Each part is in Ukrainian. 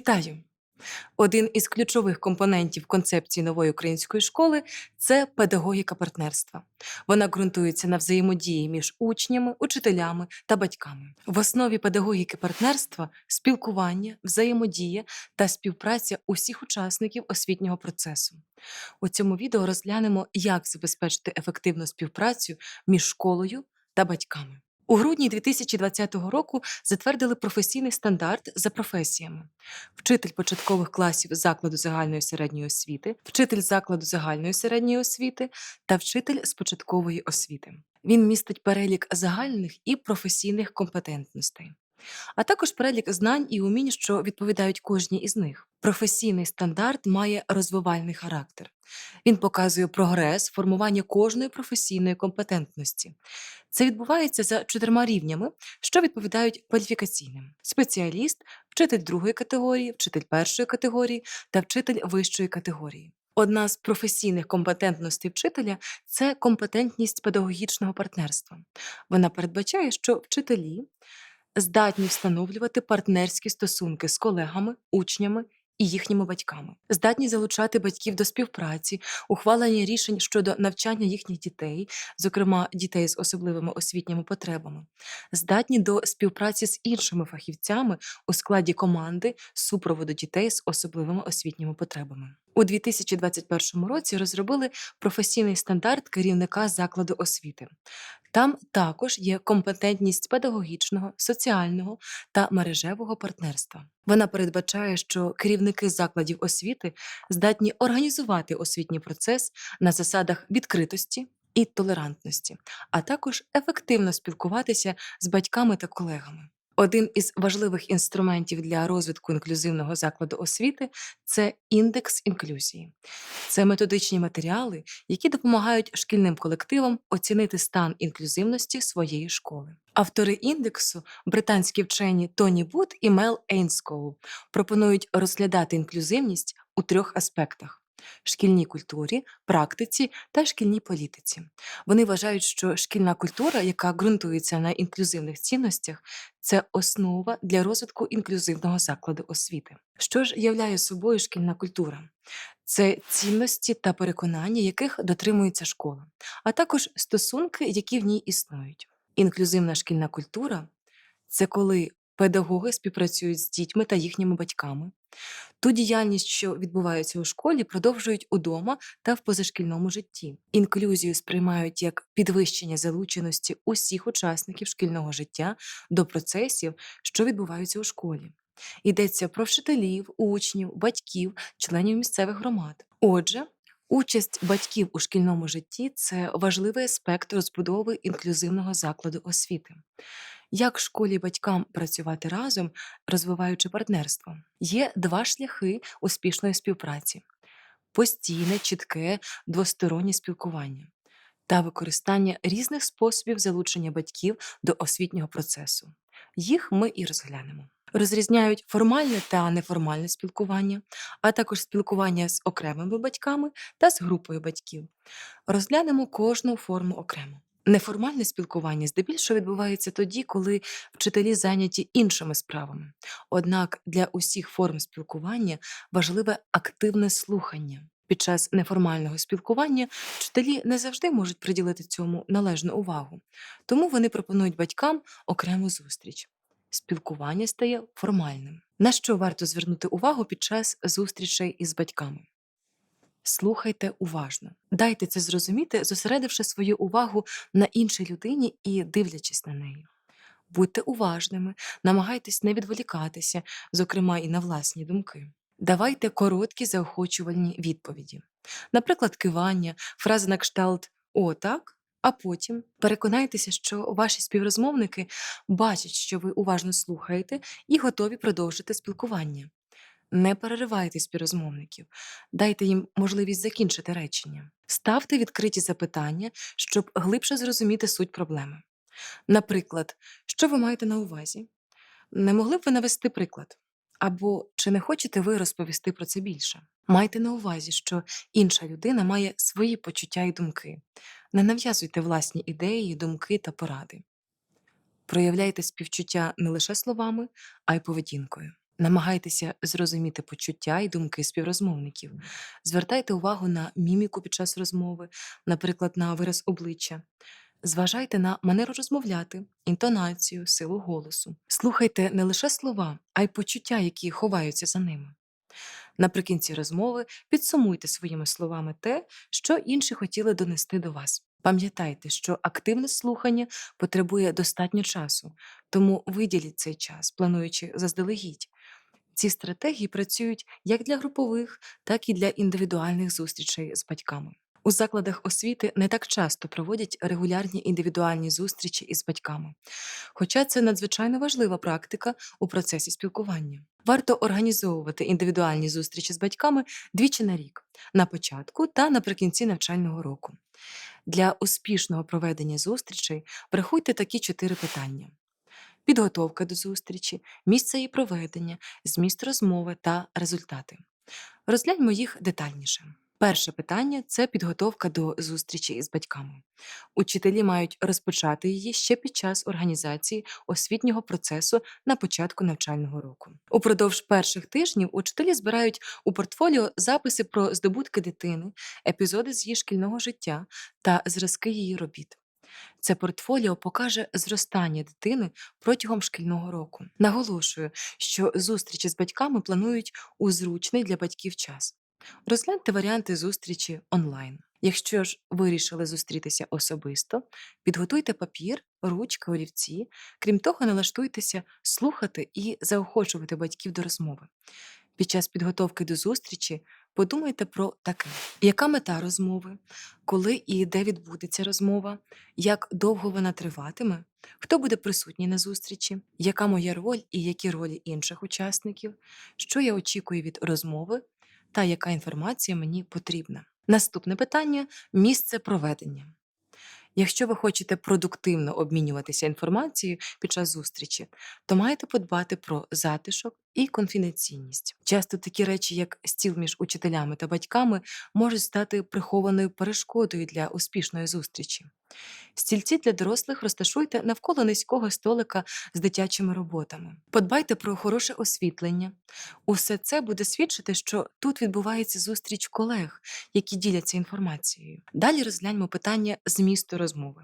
Вітаю! Один із ключових компонентів концепції нової української школи це педагогіка партнерства. Вона ґрунтується на взаємодії між учнями, учителями та батьками. В основі педагогіки партнерства спілкування, взаємодія та співпраця усіх учасників освітнього процесу. У цьому відео розглянемо, як забезпечити ефективну співпрацю між школою та батьками. У грудні 2020 року затвердили професійний стандарт за професіями: вчитель початкових класів закладу загальної середньої освіти, вчитель закладу загальної середньої освіти та вчитель з початкової освіти. Він містить перелік загальних і професійних компетентностей, а також перелік знань і умінь, що відповідають кожній із них. Професійний стандарт має розвивальний характер. Він показує прогрес формування кожної професійної компетентності. Це відбувається за чотирма рівнями, що відповідають кваліфікаційним: спеціаліст, вчитель другої категорії, вчитель першої категорії та вчитель вищої категорії. Одна з професійних компетентностей вчителя це компетентність педагогічного партнерства. Вона передбачає, що вчителі здатні встановлювати партнерські стосунки з колегами, учнями і їхніми батьками, здатні залучати батьків до співпраці, ухвалення рішень щодо навчання їхніх дітей, зокрема дітей з особливими освітніми потребами, здатні до співпраці з іншими фахівцями у складі команди супроводу дітей з особливими освітніми потребами. У 2021 році розробили професійний стандарт керівника закладу освіти. Там також є компетентність педагогічного, соціального та мережевого партнерства. Вона передбачає, що керівники закладів освіти здатні організувати освітній процес на засадах відкритості і толерантності, а також ефективно спілкуватися з батьками та колегами. Один із важливих інструментів для розвитку інклюзивного закладу освіти це індекс інклюзії. Це методичні матеріали, які допомагають шкільним колективам оцінити стан інклюзивності своєї школи. Автори індексу, британські вчені Тоні Бут і Мел Ейнскоу, пропонують розглядати інклюзивність у трьох аспектах. Шкільній культурі, практиці та шкільній політиці. Вони вважають, що шкільна культура, яка ґрунтується на інклюзивних цінностях, це основа для розвитку інклюзивного закладу освіти. Що ж являє собою шкільна культура? Це цінності та переконання, яких дотримується школа, а також стосунки, які в ній існують. Інклюзивна шкільна культура це коли педагоги співпрацюють з дітьми та їхніми батьками. Ту діяльність, що відбувається у школі, продовжують удома та в позашкільному житті. Інклюзію сприймають як підвищення залученості усіх учасників шкільного життя до процесів, що відбуваються у школі. Йдеться про вчителів, учнів, батьків, членів місцевих громад. Отже, участь батьків у шкільному житті це важливий аспект розбудови інклюзивного закладу освіти. Як школі батькам працювати разом, розвиваючи партнерство? Є два шляхи успішної співпраці: постійне, чітке, двостороннє спілкування та використання різних способів залучення батьків до освітнього процесу. Їх ми і розглянемо. Розрізняють формальне та неформальне спілкування, а також спілкування з окремими батьками та з групою батьків. Розглянемо кожну форму окремо. Неформальне спілкування здебільшого відбувається тоді, коли вчителі зайняті іншими справами. Однак для усіх форм спілкування важливе активне слухання. Під час неформального спілкування вчителі не завжди можуть приділити цьому належну увагу, тому вони пропонують батькам окрему зустріч. Спілкування стає формальним. На що варто звернути увагу під час зустрічей із батьками? Слухайте уважно. Дайте це зрозуміти, зосередивши свою увагу на іншій людині і дивлячись на неї. Будьте уважними, намагайтесь не відволікатися, зокрема і на власні думки. Давайте короткі заохочувальні відповіді. Наприклад, кивання, фрази на кшталт О, так. А потім переконайтеся, що ваші співрозмовники бачать, що ви уважно слухаєте і готові продовжити спілкування. Не переривайте співрозмовників, дайте їм можливість закінчити речення. Ставте відкриті запитання, щоб глибше зрозуміти суть проблеми. Наприклад, що ви маєте на увазі? Не могли б ви навести приклад? Або чи не хочете ви розповісти про це більше? Майте на увазі, що інша людина має свої почуття і думки. Не нав'язуйте власні ідеї, думки та поради. Проявляйте співчуття не лише словами, а й поведінкою. Намагайтеся зрозуміти почуття і думки співрозмовників. Звертайте увагу на міміку під час розмови, наприклад, на вираз обличчя. Зважайте на манеру розмовляти, інтонацію, силу голосу. Слухайте не лише слова, а й почуття, які ховаються за ними. Наприкінці розмови підсумуйте своїми словами те, що інші хотіли донести до вас. Пам'ятайте, що активне слухання потребує достатньо часу, тому виділіть цей час, плануючи заздалегідь. Ці стратегії працюють як для групових, так і для індивідуальних зустрічей з батьками. У закладах освіти не так часто проводять регулярні індивідуальні зустрічі із батьками, хоча це надзвичайно важлива практика у процесі спілкування. Варто організовувати індивідуальні зустрічі з батьками двічі на рік на початку та наприкінці навчального року. Для успішного проведення зустрічей врахуйте такі чотири питання: підготовка до зустрічі, місце її проведення, зміст розмови та результати. Розгляньмо їх детальніше. Перше питання це підготовка до зустрічі із батьками. Учителі мають розпочати її ще під час організації освітнього процесу на початку навчального року. Упродовж перших тижнів учителі збирають у портфоліо записи про здобутки дитини, епізоди з її шкільного життя та зразки її робіт. Це портфоліо покаже зростання дитини протягом шкільного року. Наголошую, що зустрічі з батьками планують у зручний для батьків час. Розгляньте варіанти зустрічі онлайн. Якщо ж вирішили зустрітися особисто, підготуйте папір, ручки, олівці. Крім того, налаштуйтеся слухати і заохочувати батьків до розмови. Під час підготовки до зустрічі подумайте про таке: яка мета розмови, коли і де відбудеться розмова, як довго вона триватиме, хто буде присутній на зустрічі, яка моя роль і які ролі інших учасників, що я очікую від розмови та яка інформація мені потрібна. Наступне питання місце проведення. Якщо ви хочете продуктивно обмінюватися інформацією під час зустрічі, то маєте подбати про затишок і конфіденційність. Часто такі речі, як стіл між учителями та батьками, можуть стати прихованою перешкодою для успішної зустрічі. Стільці для дорослих розташуйте навколо низького столика з дитячими роботами. Подбайте про хороше освітлення. Усе це буде свідчити, що тут відбувається зустріч колег, які діляться інформацією. Далі розгляньмо питання змісту розмови.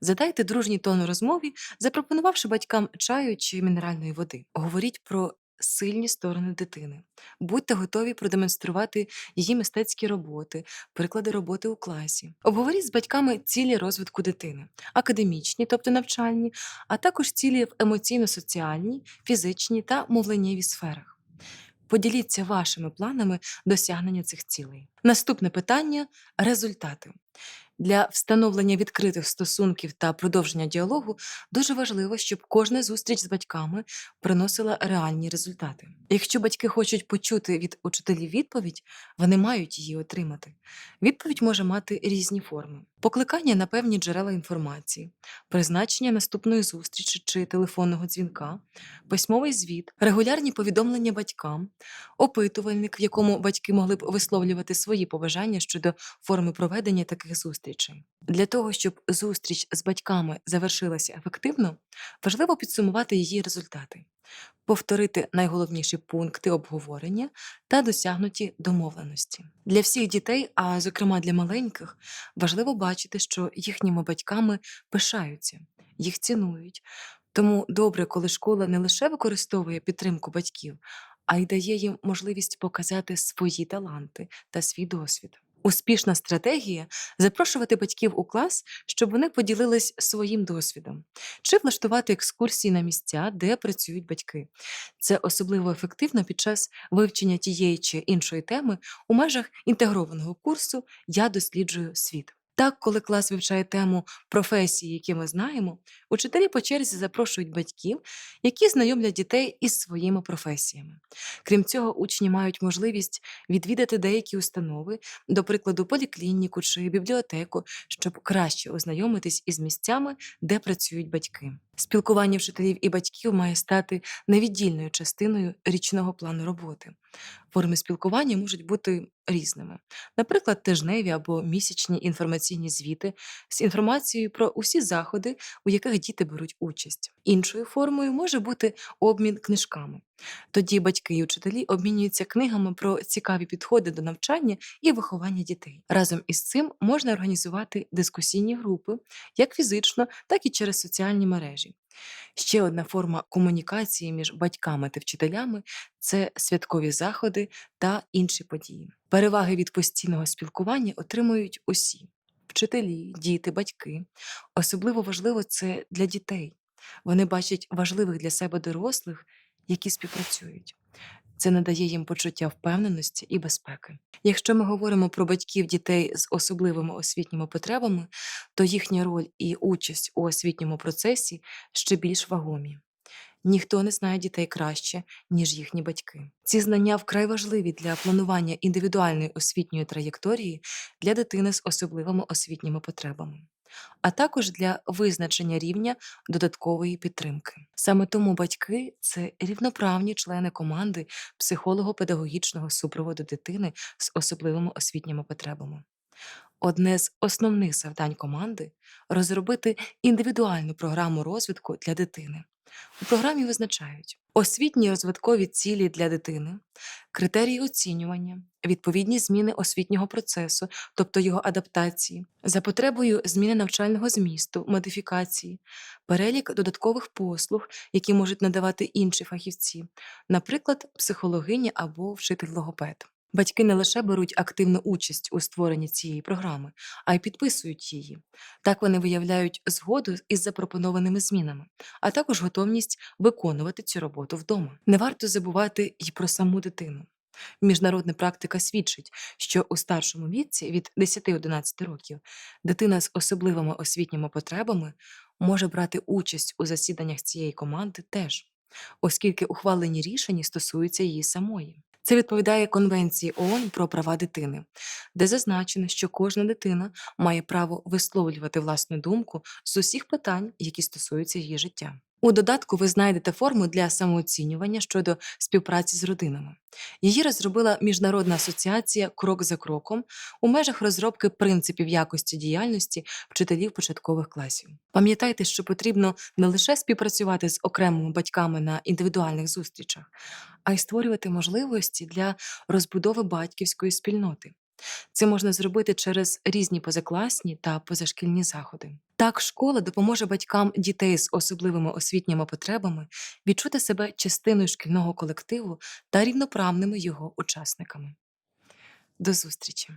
Задайте дружній тон розмові, запропонувавши батькам чаю чи мінеральної води. Говоріть про сильні сторони дитини. Будьте готові продемонструвати її мистецькі роботи, приклади роботи у класі. Обговоріть з батьками цілі розвитку дитини, академічні, тобто навчальні, а також цілі в емоційно-соціальній, фізичній та мовленнєвій сферах. Поділіться вашими планами досягнення цих цілей. Наступне питання результати. Для встановлення відкритих стосунків та продовження діалогу дуже важливо, щоб кожна зустріч з батьками приносила реальні результати. Якщо батьки хочуть почути від учителів відповідь, вони мають її отримати. Відповідь може мати різні форми: покликання на певні джерела інформації, призначення наступної зустрічі чи телефонного дзвінка, письмовий звіт, регулярні повідомлення батькам, опитувальник, в якому батьки могли б висловлювати свої побажання щодо форми проведення таких зустрічей. Для того, щоб зустріч з батьками завершилася ефективно, важливо підсумувати її результати, повторити найголовніші пункти обговорення та досягнуті домовленості. Для всіх дітей, а зокрема для маленьких, важливо бачити, що їхніми батьками пишаються, їх цінують. Тому добре, коли школа не лише використовує підтримку батьків, а й дає їм можливість показати свої таланти та свій досвід. Успішна стратегія запрошувати батьків у клас, щоб вони поділились своїм досвідом, чи влаштувати екскурсії на місця, де працюють батьки. Це особливо ефективно під час вивчення тієї чи іншої теми у межах інтегрованого курсу Я досліджую світ. Так, коли клас вивчає тему професії, які ми знаємо, учителі по черзі запрошують батьків, які знайомлять дітей із своїми професіями. Крім цього, учні мають можливість відвідати деякі установи, до прикладу, поліклініку чи бібліотеку, щоб краще ознайомитись із місцями, де працюють батьки. Спілкування вчителів і батьків має стати невіддільною частиною річного плану роботи. Форми спілкування можуть бути різними, наприклад, тижневі або місячні інформаційні звіти з інформацією про усі заходи, у яких діти беруть участь. Іншою формою може бути обмін книжками. Тоді батьки і учителі обмінюються книгами про цікаві підходи до навчання і виховання дітей. Разом із цим можна організувати дискусійні групи як фізично, так і через соціальні мережі. Ще одна форма комунікації між батьками та вчителями це святкові заходи та інші події. Переваги від постійного спілкування отримують усі вчителі, діти, батьки. Особливо важливо це для дітей. Вони бачать важливих для себе дорослих, які співпрацюють. Це надає їм почуття впевненості і безпеки. Якщо ми говоримо про батьків дітей з особливими освітніми потребами, то їхня роль і участь у освітньому процесі ще більш вагомі. Ніхто не знає дітей краще, ніж їхні батьки. Ці знання вкрай важливі для планування індивідуальної освітньої траєкторії для дитини з особливими освітніми потребами, а також для визначення рівня додаткової підтримки. Саме тому батьки це рівноправні члени команди психолого-педагогічного супроводу дитини з особливими освітніми потребами. Одне з основних завдань команди розробити індивідуальну програму розвитку для дитини. У програмі визначають освітні розвиткові цілі для дитини, критерії оцінювання, відповідні зміни освітнього процесу, тобто його адаптації, за потребою зміни навчального змісту, модифікації, перелік додаткових послуг, які можуть надавати інші фахівці, наприклад, психологиня або вчитель-логопед. Батьки не лише беруть активну участь у створенні цієї програми, а й підписують її. Так вони виявляють згоду із запропонованими змінами, а також готовність виконувати цю роботу вдома. Не варто забувати й про саму дитину. Міжнародна практика свідчить, що у старшому віці від 10-11 років дитина з особливими освітніми потребами може брати участь у засіданнях цієї команди теж, оскільки ухвалені рішення стосуються її самої. Це відповідає Конвенції ООН про права дитини, де зазначено, що кожна дитина має право висловлювати власну думку з усіх питань, які стосуються її життя. У додатку ви знайдете форму для самооцінювання щодо співпраці з родинами. Її розробила Міжнародна асоціація Крок за кроком у межах розробки принципів якості діяльності вчителів початкових класів. Пам'ятайте, що потрібно не лише співпрацювати з окремими батьками на індивідуальних зустрічах, а й створювати можливості для розбудови батьківської спільноти. Це можна зробити через різні позакласні та позашкільні заходи. Так, школа допоможе батькам дітей з особливими освітніми потребами відчути себе частиною шкільного колективу та рівноправними його учасниками. До зустрічі!